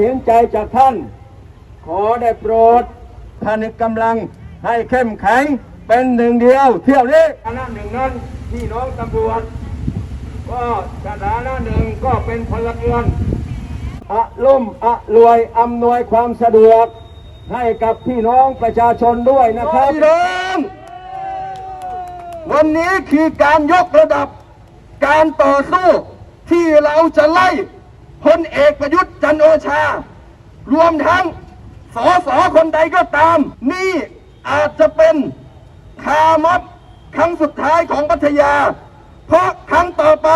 เห็นใจจากท่าน ขอได้โปรดผนึกกำลังให้เข้มแข็งเป็นหนึ่งเดียว เที่ยวนี้ฐานะหนึ่งนั้นพี่น้องตำรวจก็สถานะหนึ่งก็เป็นพลเรือนอะลุ่มอะรวยอำนวยความสะดวก ให้กับพี่น้องประชาชนด้วยนะครับพี่น้องวันนี้คือการยกระดับการต่อสู้ที่เราจะไล่ พลเอกประยุทธ์จันโอชา รวมทั้งสอสอคนใดก็ตาม นี่อาจจะเป็นคารม็อบครั้งสุดท้ายของพัทยา เพราะครั้งต่อไป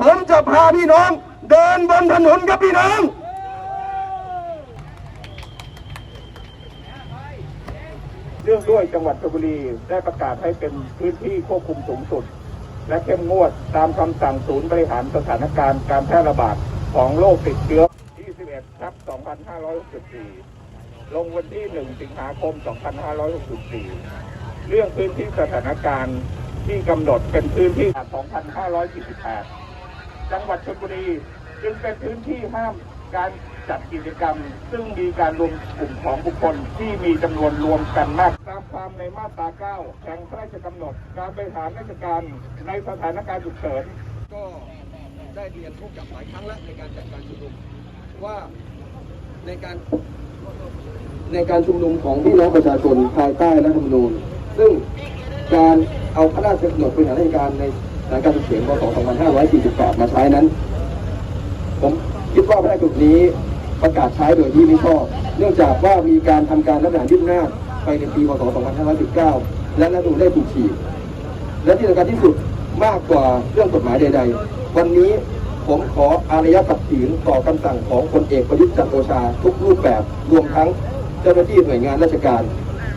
ผมจะพาพี่น้อง เดินบนถนนครับพี่น้องเรื่องด้วยจังหวัดชลบุรีได้ประกาศให้เป็นพื้นที่ควบคุมสูงสุด และเข้มงวดตามคำสั่งศูนย์บริหารสถานการณ์การแพร่ระบาด ของโรคติดเชื้อ21ทับ2564 ลงวันที่ 1 สิงหาคม 2564 เรื่องพื้นที่สถานการณ์ที่กำหนดเป็นพื้นที่ 2548 จังหวัดชลบุรีจึงเป็นพื้นที่ห้ามการจัดกิจกรรม ซึ่งมีการรวมกลุ่มของบุคคลที่มีจำนวนรวมกันมาก ตามความในมาตรา 9 แห่งพระราชกำหนด การบริหารราชการในสถานการณ์ฉุกเฉินก็ ได้เรียนพบกับหลายครั้งแล้วในการจัดการชุมนุมว่าในการในการชุมนุมของพี่น้องประชาชนภายใต้รัฐธรรมนูญ ซึ่งการเอาพระราชกำหนดบริหารราชการในสถานการณ์ฉุกเฉินพศ2548 มาใช้นั้น ผมคิดว่าพระราชกำหนดนี้ประกาศใช้โดยที่ไม่ชอบ เนื่องจากว่ามีการทำการรัฐประหารยึดหน้าไปในปีพศ2519 และรัฐธรรมนูญได้ถูกฉีกและที่สำคัญที่สุดมากกว่าเรื่องกฎหมายใด ๆ วันนี้ผมขออารยสัตย์ถืนต่อคำสั่งของพลเอกประยุทธ์จันทร์โอชาทุกรูปแบบรวมทั้งเจ้าหน้าที่หน่วยงานราชการ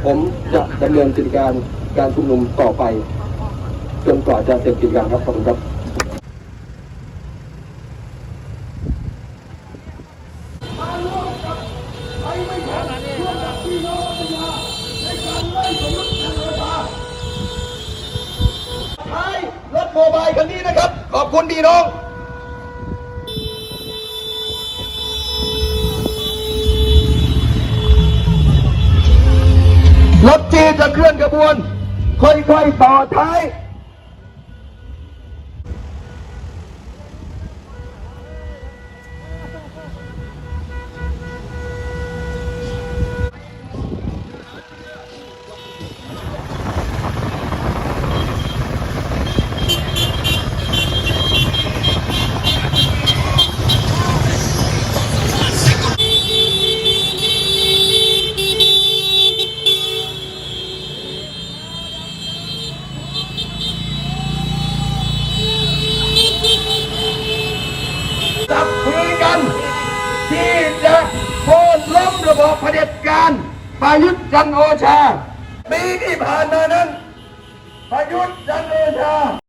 ผมจะดำเนินกิจการการชุมนุมต่อไป จนกว่าจะเสร็จกิจการครับขอบคุณครับใคันนี้นะครับ ขอบคุณพี่น้องรถที่จะเคลื่อนขบวน ค่อยๆต่อท้าย ประยุทธ์จันโอชาปีที่ผ่านมานั้นประยุทธ์จันโอชา